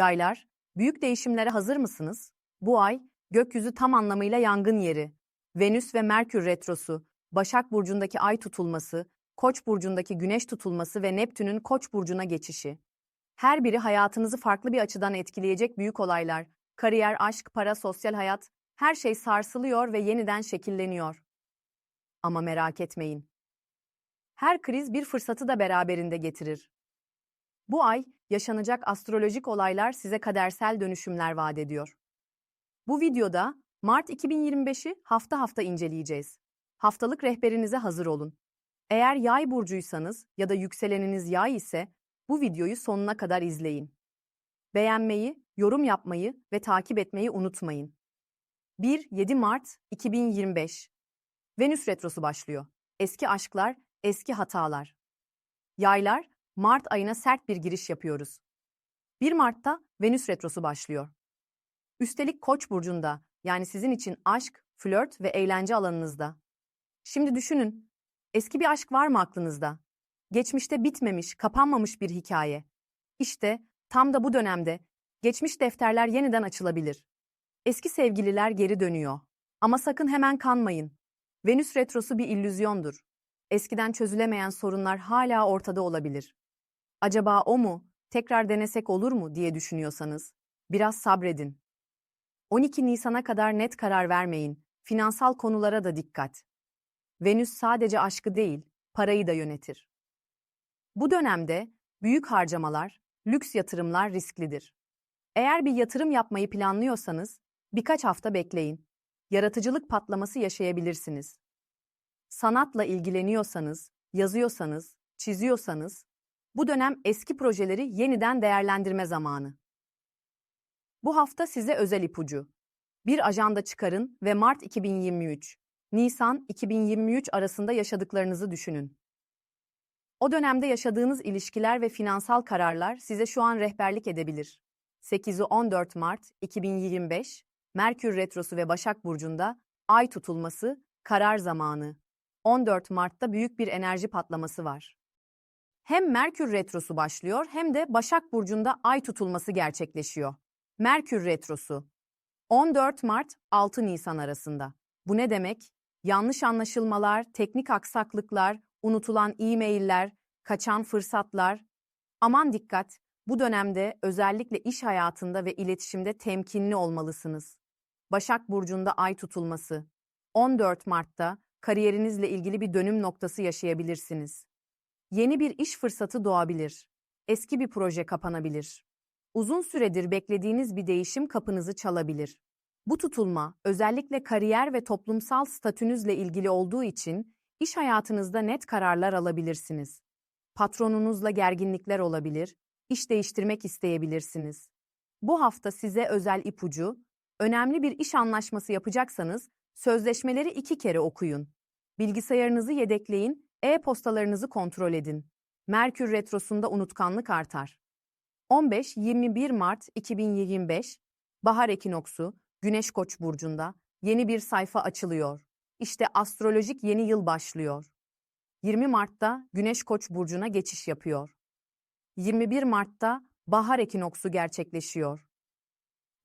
Yaylar, büyük değişimlere hazır mısınız? Bu ay, gökyüzü tam anlamıyla yangın yeri. Venüs ve Merkür retrosu, Başak Burcu'ndaki ay tutulması, Koç burcundaki güneş tutulması ve Neptün'ün Koç burcuna geçişi. Her biri hayatınızı farklı bir açıdan etkileyecek büyük olaylar. Kariyer, aşk, para, sosyal hayat, her şey sarsılıyor ve yeniden şekilleniyor. Ama merak etmeyin. Her kriz bir fırsatı da beraberinde getirir. Bu ay yaşanacak astrolojik olaylar size kadersel dönüşümler vaat ediyor. Bu videoda Mart 2025'i hafta hafta inceleyeceğiz. Haftalık rehberinize hazır olun. Eğer yay burcuysanız ya da yükseleniniz yay ise bu videoyu sonuna kadar izleyin. Beğenmeyi, yorum yapmayı ve takip etmeyi unutmayın. 1-7 Mart 2025 Venüs retrosu başlıyor. Eski aşklar, eski hatalar. Yaylar, Mart ayına sert bir giriş yapıyoruz. 1 Mart'ta Venüs retrosu başlıyor. Üstelik Koç burcunda, yani sizin için aşk, flört ve eğlence alanınızda. Şimdi düşünün, eski bir aşk var mı aklınızda? Geçmişte bitmemiş, kapanmamış bir hikaye. İşte tam da bu dönemde geçmiş defterler yeniden açılabilir. Eski sevgililer geri dönüyor. Ama sakın hemen kanmayın. Venüs retrosu bir illüzyondur. Eskiden çözülemeyen sorunlar hala ortada olabilir. Acaba o mu? Tekrar denesek olur mu diye düşünüyorsanız biraz sabredin. 12 Nisan'a kadar net karar vermeyin. Finansal konulara da dikkat. Venüs sadece aşkı değil, parayı da yönetir. Bu dönemde büyük harcamalar, lüks yatırımlar risklidir. Eğer bir yatırım yapmayı planlıyorsanız birkaç hafta bekleyin. Yaratıcılık patlaması yaşayabilirsiniz. Sanatla ilgileniyorsanız, yazıyorsanız, çiziyorsanız bu dönem eski projeleri yeniden değerlendirme zamanı. Bu hafta size özel ipucu. Bir ajanda çıkarın ve Mart 2023, Nisan 2023 arasında yaşadıklarınızı düşünün. O dönemde yaşadığınız ilişkiler ve finansal kararlar size şu an rehberlik edebilir. 8-14 Mart 2025, Merkür Retrosu ve Başak Burcu'nda ay tutulması, karar zamanı. 14 Mart'ta büyük bir enerji patlaması var. Hem Merkür Retrosu başlıyor hem de Başak Burcu'nda ay tutulması gerçekleşiyor. Merkür Retrosu 14 Mart 6 Nisan arasında. Bu ne demek? Yanlış anlaşılmalar, teknik aksaklıklar, unutulan e-mailler, kaçan fırsatlar. Aman dikkat, bu dönemde özellikle iş hayatında ve iletişimde temkinli olmalısınız. Başak Burcu'nda ay tutulması. 14 Mart'ta kariyerinizle ilgili bir dönüm noktası yaşayabilirsiniz. Yeni bir iş fırsatı doğabilir. Eski bir proje kapanabilir. Uzun süredir beklediğiniz bir değişim kapınızı çalabilir. Bu tutulma özellikle kariyer ve toplumsal statünüzle ilgili olduğu için iş hayatınızda net kararlar alabilirsiniz. Patronunuzla gerginlikler olabilir, iş değiştirmek isteyebilirsiniz. Bu hafta size özel ipucu, önemli bir iş anlaşması yapacaksanız sözleşmeleri iki kere okuyun. Bilgisayarınızı yedekleyin, e-postalarınızı kontrol edin. Merkür Retrosu'nda unutkanlık artar. 15-21 Mart 2025, Bahar Ekinoksu, Güneş Koç burcunda yeni bir sayfa açılıyor. İşte astrolojik yeni yıl başlıyor. 20 Mart'ta Güneş Koç burcuna geçiş yapıyor. 21 Mart'ta bahar ekinoksu gerçekleşiyor.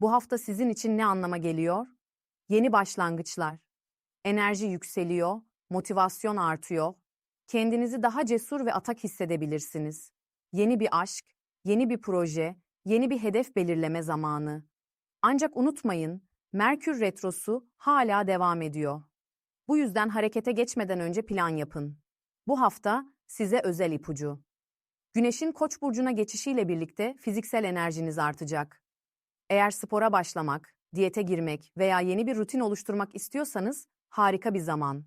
Bu hafta sizin için ne anlama geliyor? Yeni başlangıçlar. Enerji yükseliyor, motivasyon artıyor. Kendinizi daha cesur ve atak hissedebilirsiniz. Yeni bir aşk, yeni bir proje, yeni bir hedef belirleme zamanı. Ancak unutmayın, Merkür retrosu hala devam ediyor. Bu yüzden harekete geçmeden önce plan yapın. Bu hafta size özel ipucu. Güneşin Koç burcuna geçişiyle birlikte fiziksel enerjiniz artacak. Eğer spora başlamak, diyete girmek veya yeni bir rutin oluşturmak istiyorsanız harika bir zaman.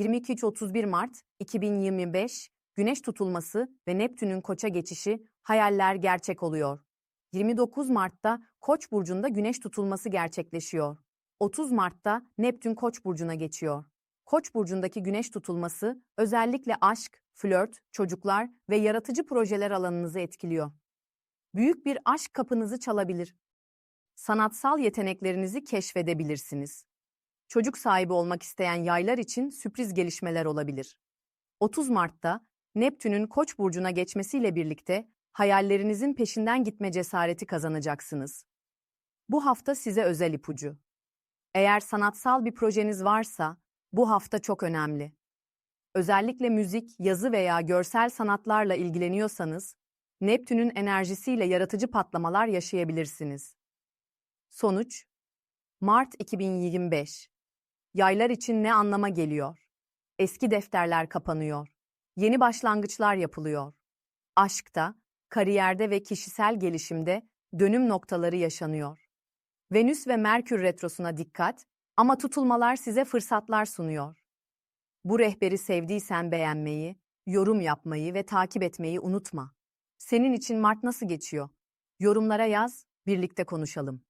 22-31 Mart 2025 Güneş tutulması ve Neptün'ün Koç'a geçişi hayaller gerçek oluyor. 29 Mart'ta Koç burcunda Güneş tutulması gerçekleşiyor. 30 Mart'ta Neptün Koç burcuna geçiyor. Koç burcundaki Güneş tutulması özellikle aşk, flört, çocuklar ve yaratıcı projeler alanınızı etkiliyor. Büyük bir aşk kapınızı çalabilir. Sanatsal yeteneklerinizi keşfedebilirsiniz. Çocuk sahibi olmak isteyen yaylar için sürpriz gelişmeler olabilir. 30 Mart'ta Neptün'ün Koç burcuna geçmesiyle birlikte Hayallerinizin peşinden gitme cesareti kazanacaksınız. Bu hafta size özel ipucu. Eğer sanatsal bir projeniz varsa, bu hafta çok önemli. Özellikle müzik, yazı veya görsel sanatlarla ilgileniyorsanız, Neptün'ün enerjisiyle yaratıcı patlamalar yaşayabilirsiniz. Sonuç Mart 2025 Yaylar için ne anlama geliyor? Eski defterler kapanıyor. Yeni başlangıçlar yapılıyor. Aşkta, kariyerde ve kişisel gelişimde dönüm noktaları yaşanıyor. Venüs ve Merkür retrosuna dikkat ama tutulmalar size fırsatlar sunuyor. Bu rehberi sevdiysen beğenmeyi, yorum yapmayı ve takip etmeyi unutma. Senin için Mart nasıl geçiyor? Yorumlara yaz, birlikte konuşalım.